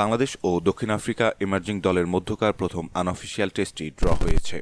বাংলাদেশ ও দক্ষিণ Africa emerging দলের মধ্যকার প্রথম আনঅফিসিয়াল টেস্টটি ড্র হয়েছে।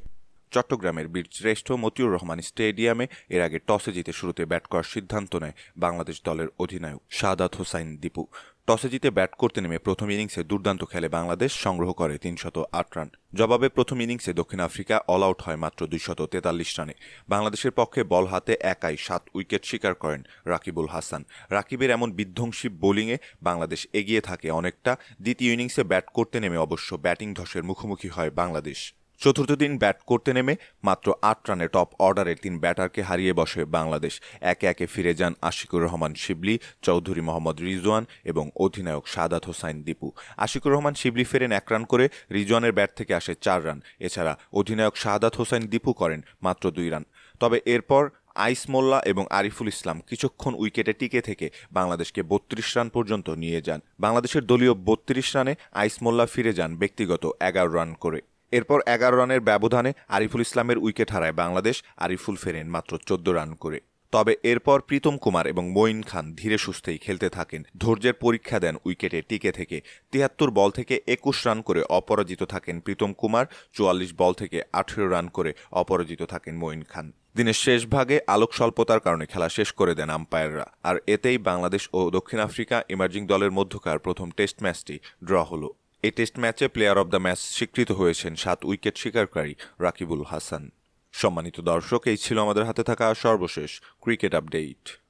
চট্টগ্রামের বীরশ্রেষ্ঠ মতিউর রহমান স্টেডিয়ামে এর আগে টসে জিতে শুরুতে ব্যাট করার সিদ্ধান্ত নেয় বাংলাদেশ দলের অধিনায়ক সাদাত হোসাইন দীপু। টসে জিতে ব্যাট করতে নেমে প্রথম ইনিংসে দুর্দান্ত খেলে বাংলাদেশ, সংগ্রহ করে তিনশত আট রান। জবাবে প্রথম ইনিংসে দক্ষিণ আফ্রিকা অল আউট হয় মাত্র দুইশত তেতাল্লিশ রানে। বাংলাদেশের পক্ষে বল হাতে একাই সাত উইকেট শিকার করেন রাকিবুল হাসান। রাকিবের এমন বিধ্বংসী বোলিংয়ে বাংলাদেশ এগিয়ে থাকে অনেকটা। দ্বিতীয় ইনিংসে ব্যাট করতে নেমে অবশ্য ব্যাটিং ধসের মুখোমুখি হয় বাংলাদেশ। চতুর্থ দিন ব্যাট করতে নেমে মাত্র আট রানে টপ অর্ডারের তিন ব্যাটারকে হারিয়ে বসে বাংলাদেশ। একে একে ফিরে যান আশিকুর রহমান, শিবলি, চৌধুরী মোহাম্মদ রিজওয়ান এবং অধিনায়ক সাদাত হোসাইন দীপু। আশিকুর রহমান, শিবলি ফেরেন এক রান করে, রিজওয়ানের ব্যাট থেকে আসে চার রান। এছাড়া অধিনায়ক শাহাদাত হোসাইন দীপু করেন মাত্র দুই রান। তবে এরপর আইস মোল্লা এবং আরিফুল ইসলাম কিছুক্ষণ উইকেটে টিকে থেকে বাংলাদেশকে বত্রিশ রান পর্যন্ত নিয়ে যান। বাংলাদেশের দলীয় বত্রিশ রানে আইস মোল্লা ফিরে যান ব্যক্তিগত এগারো রান করে। এরপর এগারো রানের ব্যবধানে আরিফুল ইসলামের উইকেট হারায় বাংলাদেশ। আরিফুল ফেরেন মাত্র চোদ্দ রান করে। তবে এরপর প্রীতম কুমার এবং মঈন খান ধীরে সুস্থেই খেলতে থাকেন। ধৈর্যের পরীক্ষা দেন উইকেটে টিকে থেকে। তিয়াত্তর বল থেকে একুশ রান করে অপরাজিত থাকেন প্রীতম কুমার। চুয়াল্লিশ বল থেকে আঠেরো রান করে অপরাজিত থাকেন মঈন খান। দিনের শেষ ভাগে আলোক স্বল্পতার কারণে খেলা শেষ করে দেন আম্পায়াররা। আর এতেই বাংলাদেশ ও দক্ষিণ আফ্রিকা ইমার্জিং দলের মধ্যকার প্রথম টেস্ট ম্যাচটি ড্র হলো। এই টেস্ট ম্যাচে প্লেয়ার অব দ্য ম্যাচ স্বীকৃত হয়েছেন সাত উইকেট শিকারকারী রাকিবুল হাসান। সম্মানিত দর্শক, এই ছিল আমাদের হাতে থাকা সর্বশেষ ক্রিকেট আপডেট।